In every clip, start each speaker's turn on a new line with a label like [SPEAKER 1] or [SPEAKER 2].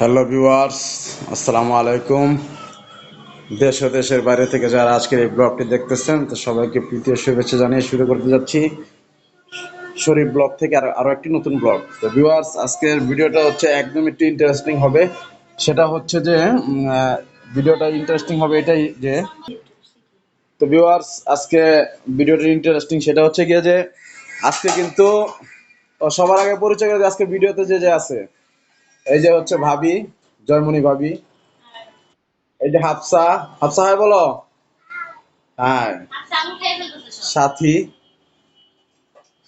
[SPEAKER 1] Hello viewers আসসালামু আলাইকুম দেশ ও দেশের বাইরে থেকে যারা আজকের এই ব্লগটি দেখতেছেন, তো সবাইকে প্রীতীয় শুভেচ্ছা জানিয়ে শুরু করতে যাচ্ছি। শরীফ ব্লগ থেকে আর আরও একটি নতুন ব্লগ তো ভিউয়ার্স আজকের ভিডিওটা হচ্ছে একদম একটু ইন্টারেস্টিং হবে। সেটা হচ্ছে যে ভিডিওটা ইন্টারেস্টিং হবে এটাই যে, তো ভিউয়ার্স আজকে ভিডিওটা ইন্টারেস্টিং সেটা হচ্ছে গিয়ে যে, আজকে কিন্তু সবার আগে পরিচয় আজকে ভিডিওতে যে যে আছে। এই যে হচ্ছে ভাবি জয়মণি ভাবি। এই যে হাফসা হাফসা হয় বলো? হ্যাঁ। সাথী।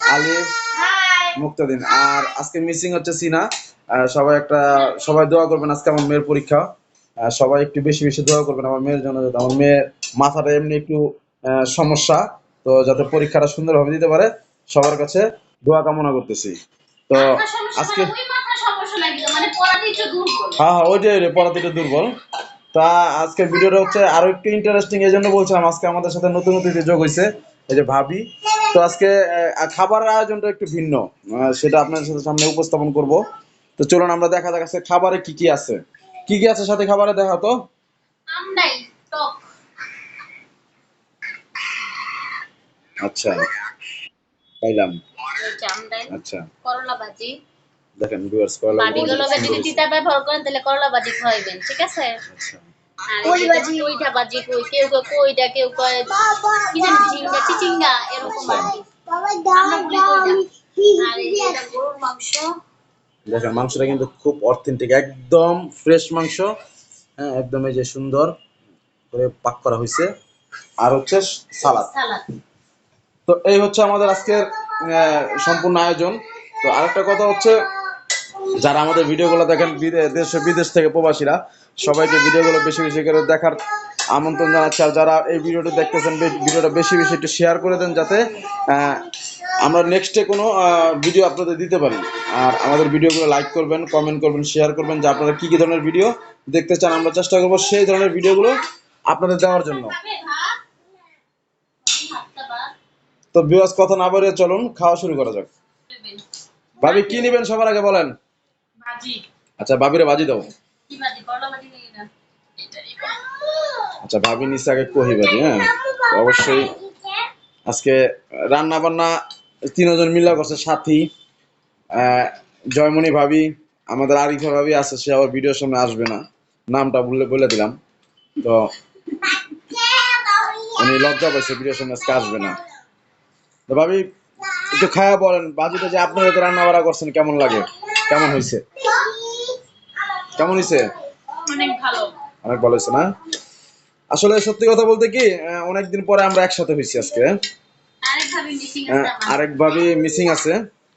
[SPEAKER 1] আলিফ। মুক্তাদিন। আর আজকে মিসিং হচ্ছে সিনা। সবাই একটা সবাই দোয়া করবেন আজকে আমার মেয়ের পরীক্ষা। সবাই একটু বেশি বেশি দোয়া করবেন আমার মেয়ের জন্য আমার মেয়ের মাথাটা এমনি একটু সমস্যা। তো যাতে পরীক্ষাটা সুন্দরভাবে দিতে পারে। সবার কাছে দোয়া কামনা করতেছি। তো আজকে
[SPEAKER 2] মানে
[SPEAKER 1] হ্যাঁ হ্যাঁ ওইটাই রে পড়াতে দুর্বল তা আজকের ভিডিওটা হচ্ছে আরও একটু ইন্টারেস্টিং এই জন্য বলছিলাম আজকে আমাদের সাথে নতুন অতিথি যোগ হয়েছে এই যে ভাবি। তো আজকে খাবারের আয়োজনটা একটু ভিন্ন সেটা আপনাদের সাথে সামনে উপস্থাপন করব। তো চলুন আমরা দেখা যাক আজকে খাবারে কি কি আছে। কি কি আছে সাথে খাবারে দেখা তো? আচ্ছা পাইলাম আচ্ছা।
[SPEAKER 2] করলা ভাজি।
[SPEAKER 1] দেখেন ভিউয়ার্স কলা
[SPEAKER 2] বাটিগুলো যদি তিতা ব্যবহার করেন তাহলে করলা ভাজি খাওয়াইবেন ঠিক আছে?
[SPEAKER 1] আচ্ছা।
[SPEAKER 2] আর কইটা ভাজি কই কেউ কয় কইটা কেউ কয় কি জানি ঝিঙ্গা চিচিঙ্গা এরকম আর কি।
[SPEAKER 1] দেখেন মাংসটা কিন্তু খুব অথেন্টিক একদম ফ্রেশ মাংস। হ্যাঁ একদম এই যে সুন্দর করে পাক করা হয়েছে আর হচ্ছে সালাদ।
[SPEAKER 2] সালাদ।
[SPEAKER 1] তো এই হচ্ছে আমাদের আজকের আহ, সম্পূর্ণ আয়োজন। তো আরেকটা কথা হচ্ছে যারা আমাদের ভিডিওগুলো দেখেন দেশ, বিদেশ থেকে প্রবাসীরা, সবাইকে ভিডিওগুলো বেশি বেশি করে দেখার আমন্ত্রণ জানাচ্ছি। আর যারা এই ভিডিওটা দেখতেছেন ভিডিওটা বেশি বেশি একটু শেয়ার করে দেন যাতে আমরা নেক্সটে কোনো ভিডিও আপনাদের দিতে পারি। আর আমাদের ভিডিওগুলো লাইক করবেন কমেন্ট করবেন শেয়ার করবেন যে আপনারা কী কী ধরনের ভিডিও দেখতে চান। আমরা চেষ্টা করব সেই ধরনের ভিডিওগুলো আপনাদের দেওয়ার জন্য। তো বিওয়াস কথা না বাড়িয়ে চলুন, খাওয়া শুরু করা যাক। ভাবি, কি নেবেন সবার আগে বলেন?
[SPEAKER 2] ভাজি।
[SPEAKER 1] আচ্ছা ভাবিরে বাজি দাও।
[SPEAKER 2] কি ভাজি? করলা ভাজি নিয়ে না?
[SPEAKER 1] আচ্ছা ভাবি নিচে আগে কহি বাজি হ্যাঁ? অবশ্যই আজকে রান্না বান্না তিনজন মিলা করছে সাথী জয়মণি ভাবি আমাদের আরিফা ভাবি আছে সে আবার ভিডিওর সামনে আসবে না। নামটা বলে বলে দিলাম। তো উনি লজ্জা পাইছে ভিডিওর সামনে আজকে আসবে না। তো ভাবি একটু খায়া বলেন বাজিটা যে আপনারা রান্না বাড়া করছেন কেমন লাগে? কেমন হয়েছে? কেমন হয়েছে?
[SPEAKER 2] অনেক ভালো।
[SPEAKER 1] অনেক ভালো হয়েছে না? আসলে সত্যি কথা বলতে কি অনেকদিন পরে আমরা একসাথে হয়েছি আজকে।
[SPEAKER 2] আরেক ভাবি মিসিং আছে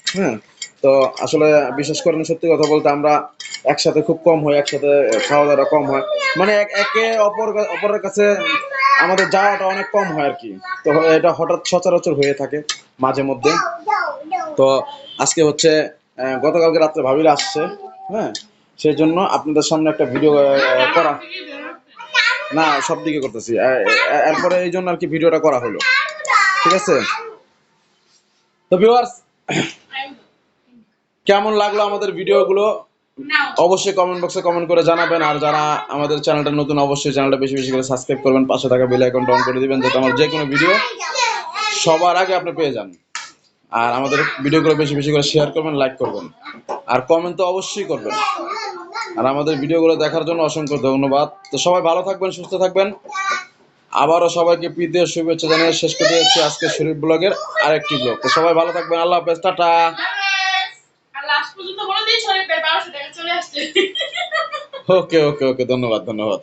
[SPEAKER 1] হ্যাঁ তো আসলে বিশেষ করে সত্যি কথা বলতে আমরা একসাথে খুব কম হয় একসাথে খাওয়া দাওয়া কম হয়। মানে এক- অপর অপরের কাছে আমাদের যাওয়াটা অনেক কম হয় আর কি। তো এটা হঠাৎ সচরাচর হয়ে থাকে মাঝে মধ্যে। তো আজকে হচ্ছে গতকালকে রাত্রে ভাবিরা আসছে হ্যাঁ? সেই জন্য আপনাদের সামনে একটা ভিডিও করা না, সব দিকে করতেছি। এরপরে এই জন্য আর কি ভিডিওটা করা হলো। ঠিক আছে? তো ভিউয়ার্স কেমন লাগল আমাদের ভিডিওগুলো অবশ্যই কমেন্ট বক্সে কমেন্ট করে জানাবেন। আর যারা আমাদের চ্যানেলটা নতুন, অবশ্যই চ্যানেলটা বেশি বেশি করে সাবস্ক্রাইব করবেন। পাশে থাকা বেল আইকনটা অন করে দিবেন, যাতে আমার যে কোনো ভিডিও সবার আগে আপনি পেয়ে যান। আর আমাদের ভিডিওগুলো বেশি বেশি করে শেয়ার করবেন লাইক করবেন। আর কমেন্ট তো অবশ্যই করবেন। আর আমাদের ভিডিওগুলো দেখার জন্য অসংখ্য ধন্যবাদ। তো সবাই ভালো থাকবেন সুস্থ থাকবেন। আবারও সবাইকে প্রীতীয় শুভেচ্ছা জানিয়ে শেষ করে দিয়েছি আজকে শরীফ ব্লগের আরেকটি ব্লগ। তো সবাই ভালো থাকবেন আল্লাহ হাফেজ টাটা। ওকে ওকে ওকে ধন্যবাদ ধন্যবাদ।